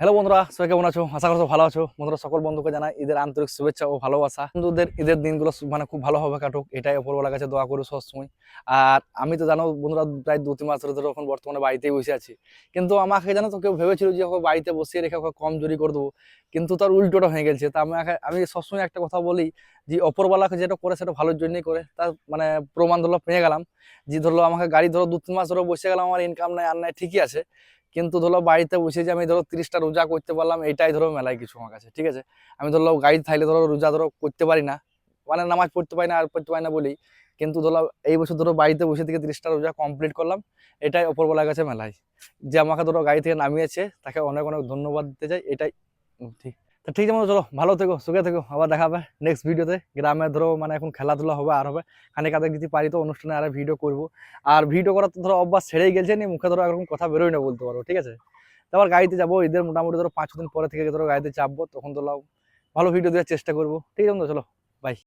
Hello বন্ধুরা সবাই কেমন আছো? আশা করছ ভালো আছো। বন্ধুরা, সকল বন্ধুকে জানাই ঈদের আন্তরিক শুভেচ্ছা ও ভালোবাসা। বন্ধুদের ঈদের দিনগুলো মানে খুব ভালোভাবে কাটুক, এটাই ওপরওয়ালার কাছে দোয়া করি সবসময়। আর আমি তো জানো বন্ধুরা, প্রায় দু তিন মাস ধরে ধরে এখন বর্তমানে বাড়িতেই বসে আছি। কিন্তু আমাকে জানো তো, কেউ ভেবেছিল যে ওকে বাড়িতে বসিয়ে রেখে ওকে কম জরি করে দেবো কিন্তু তার উল্টোটা হয়ে গেছে। তা আমাকে, আমি সবসময় একটা কথা বলি যে অপরওয়ালাকে যেটা করে সেটা ভালোর জন্যই করে। তার মানে প্রমাণ ধরলো, পেয়ে গেলাম। যে ধরলো, আমাকে গাড়ি ধরো দু তিন মাস ধরে বসে গেলাম, আমার ইনকাম নাই, আর নাই, ঠিকই আছে। কিন্তু ধরো বাড়িতে বসে যে আমি ধরো তিরিশটা রোজা করতে পারলাম, এটাই ধরো মেলায় কিছু আমার কাছে, ঠিক আছে? আমি ধরো গাড়ি থাকলে ধরো রোজা ধরো করতে পারি না মানে নামাজ পড়তে পারি না আর পড়তে পারি না বলি কিন্তু ধরো এই বছর ধরো বাড়িতে বসে থেকে তিরিশটা রোজা কমপ্লিট করলাম, এটাই অপরবেলার কাছে মেলায়। যে আমাকে ধরো গাড়ি থেকে নামিয়েছে, তাকে অনেক অনেক ধন্যবাদ দিতে চাই, এটাই ঠিক। তা ঠিক আছে চলো, ভালো থেকো, সুখে থেকো, আবার দেখা হবে নেক্সট ভিডিওতে গ্রামে ধরো মানে এখন খেলাধুলা হবে, আর হবে। খানিক কাদের যদি পারি তো অনুষ্ঠানে আর ভিডিও করব। আর ভিডিও করা তো ধরো অভ্যাস ছেড়েই গেছে নি, মুখে ধরো এরকম কথা বেরোয় না বলতে পারো, ঠিক আছে? তারপর গাড়িতে যাব, ঈদের মোটামুটি ধরো পাঁচ দিন পরে থেকে ধরো গাড়িতে চাপবো, তখন ধরো ভালো ভিডিও দেওয়ার চেষ্টা করব। ঠিক আছে চলো।